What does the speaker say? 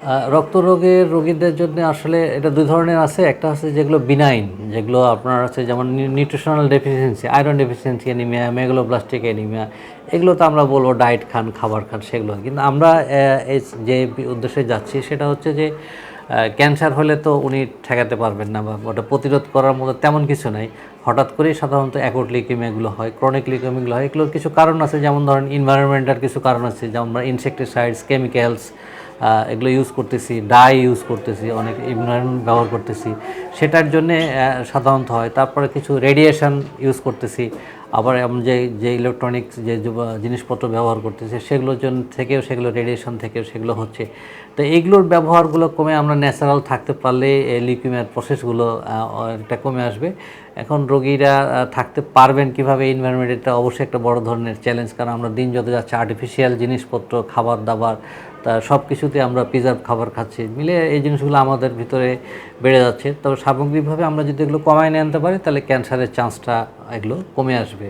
আহ, রক্তরোগের রোগীদের জন্য আসলে এটা দুই ধরনের আছে। একটা হচ্ছে যেগুলো বিনাইন যেগুলো আপনার আছে যেমন nutritional deficiency iron deficiency anaemia megaloblastic anaemia এগুলো তো আমরা বলব ডায়েট খান খাবার খান সেগুলো। কিন্তু আমরা যে উদ্দেশ্যে যাচ্ছি সেটা হচ্ছে যে ক্যান্সার হলে তো উনি ঠেকাতে পারবেন না বা ওটা প্রতিরোধ করার মতো তেমন কিছু নাই। হঠাৎ করেই সাধারণত অ্যাকুট লিকিমিয়াগুলো হয় ক্রনিক লিকিমিয়াগুলো হয়। এগুলোর কিছু কারণ আছে যেমন ধরেন ইনভায়রনমেন্টাল কিছু কারণ আছে যেমন ইনসেকটিসাইডস কেমিক্যালস এগুলো ইউজ করতেছি ডাই ইউজ করতেছি, অনেক ইমিউন ব্যবহার করতেছি। সেটার জন্যে সাধারণত হয়। তারপরে কিছু রেডিয়েশন ইউজ করতেছি। আবার এমন যে যে ইলেকট্রনিক্স যে জিনিসপত্র ব্যবহার করতেছে, সেগুলোর জন্য থেকেও সেগুলো রেডিয়েশন থেকেও সেগুলো হচ্ছে। তো এইগুলোর ব্যবহারগুলো কমে আমরা ন্যাচারাল থাকতে পারলে লিকুইমের প্রসেসগুলো একটা কমে আসবে। এখন রোগীরা থাকতে পারবেন কীভাবে এনভায়রনমেন্ট এটা অবশ্যই একটা বড় ধরনের চ্যালেঞ্জ কারণ আমরা দিন যত যাচ্ছে আর্টিফিশিয়াল জিনিসপত্র, খাবার দাবার, তা সব কিছুতে আমরা প্রিজার্ভ খাবার খাচ্ছি। মিলে এই জিনিসগুলো আমাদের ভিতরে বেড়ে যাচ্ছে। তবে সামগ্রিকভাবে আমরা যদি এগুলো কমায় নিয়ে আনতে পারি, তাহলে ক্যান্সারের চান্সটা এগুলো কমে আসবে।